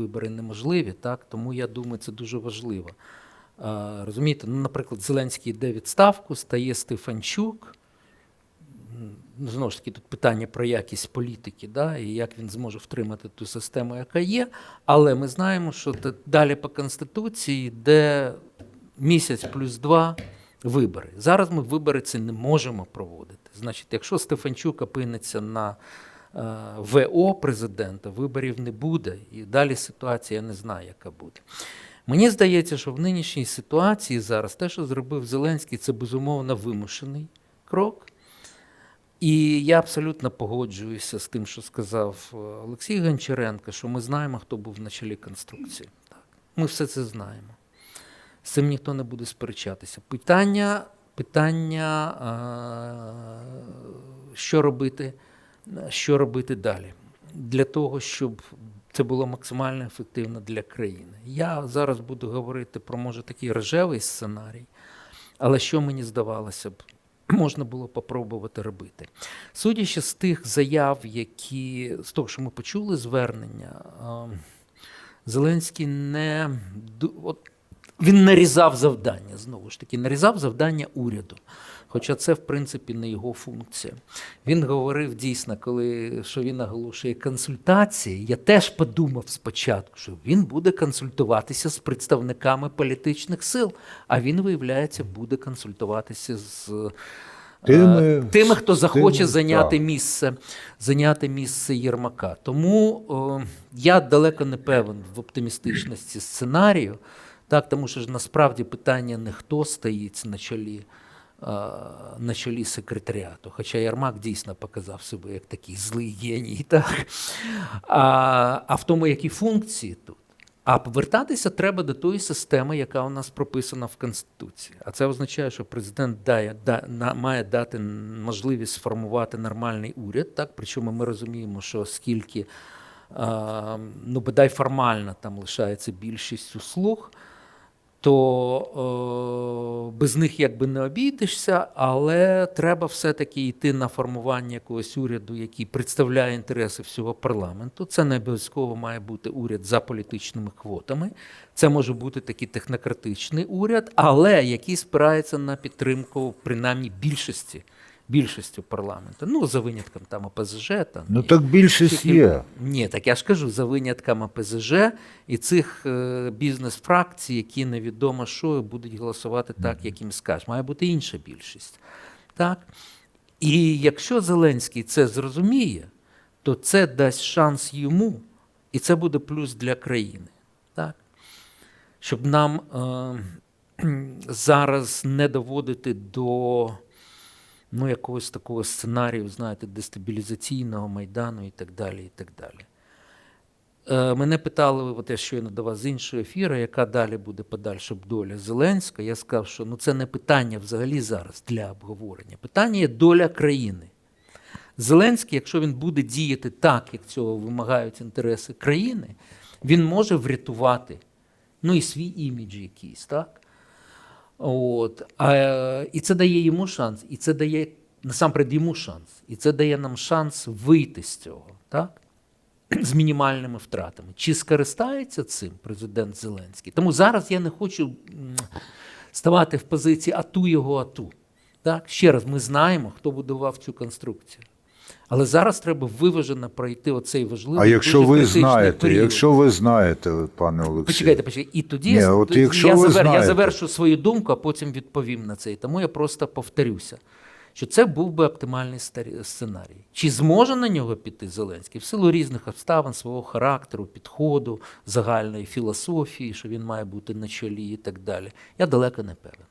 вибори неможливі, так тому я думаю, це дуже важливо. А, розумієте, ну, наприклад, Зеленський йде відставку, стає Стефанчук. Знову ж таки, тут питання про якість політики, да, і як він зможе втримати ту систему, яка є. Але ми знаємо, що далі по Конституції йде місяць плюс два вибори. Зараз ми вибори ці не можемо проводити. Значить, якщо Стефанчук опиниться на ВО президента, виборів не буде. І далі ситуація я не знаю, яка буде. Мені здається, що в нинішній ситуації зараз те, що зробив Зеленський, це безумовно вимушений крок. І я абсолютно погоджуюся з тим, що сказав е, Олексій Гончаренко, що ми знаємо, хто був на чолі конструкції. Ми все це знаємо. З цим ніхто не буде сперечатися. Питання, питання е, що робити, що робити далі для того, щоб це було максимально ефективно для країни. Я зараз буду говорити про може такий рожевий сценарій, але що мені здавалося б, можна було попробувати робити. Судячи з тих заяв, які з того, що ми почули звернення, е, Зеленський не от, він нарізав завдання, знову ж таки, нарізав завдання уряду. Хоча це, в принципі, не його функція. Він говорив дійсно, коли що він наголошує консультації. Я теж подумав спочатку, що він буде консультуватися з представниками політичних сил, а він, виявляється, буде консультуватися з е, Тими- тими хто захоче тими, зайняти так. місце, зайняти місце Єрмака. Тому о, я далеко не певен в оптимістичності сценарію, так, тому що ж насправді питання не хто стоїть на чолі. а, На чолі секретаріату, хоча Ярмак дійсно показав себе як такий злий геній, так? А, а в тому, які функції тут. А повертатися треба до тої системи, яка у нас прописана в Конституції. А це означає, що президент дає, да, на, має дати можливість сформувати нормальний уряд. Так? Причому ми розуміємо, що оскільки а, ну, бодай формально там лишається більшість услуг, то е, без них якби не обійдешся, але треба все-таки йти на формування якогось уряду, який представляє інтереси всього парламенту. Це не обов'язково має бути уряд за політичними квотами. Це може бути такий технократичний уряд, але який спирається на підтримку принаймні більшості. Більшістю парламенту. Ну, за винятком там ОПЗЖ. Там, Ну і- так більшість тільки- є. Ні, так я ж кажу, за винятками ПЗЖ і цих е, бізнес-фракцій, які невідомо що будуть голосувати так, як їм скажуть. Має бути інша більшість. Так? І якщо Зеленський це зрозуміє, то це дасть шанс йому, і це буде плюс для країни. Так? Щоб нам е, зараз не доводити до ну, якогось такого сценарію, знаєте, дестабілізаційного майдану і так далі. і так далі. Е, мене питали, от я щойно до вас з іншого ефіру, яка далі буде подальша доля Зеленська. Я сказав, що ну, це не питання взагалі зараз для обговорення. Питання є доля країни. Зеленський, якщо він буде діяти так, як цього вимагають інтереси країни, він може врятувати ну, і свій імідж якийсь, так? От. А, і це дає йому шанс, і це дає насамперед йому шанс. І це дає нам шанс вийти з цього, так? з мінімальними втратами. Чи скористається цим президент Зеленський? Тому зараз я не хочу ставати в позиції ату його ату. Так? Ще раз, ми знаємо, хто будував цю конструкцію. Але зараз треба виважено пройти оцей важливий. А якщо ви знаєте, період. якщо ви знаєте, пане Олексію, Почекайте, почекайте. І тоді Ні, от якщо я, ви завер, я завершу свою думку, а потім відповім на це. І Тому я просто повторюся, що це був би оптимальний сценарій. Чи зможе на нього піти Зеленський в силу різних обставин, свого характеру, підходу, загальної філософії, що він має бути на чолі і так далі. Я далеко не певен.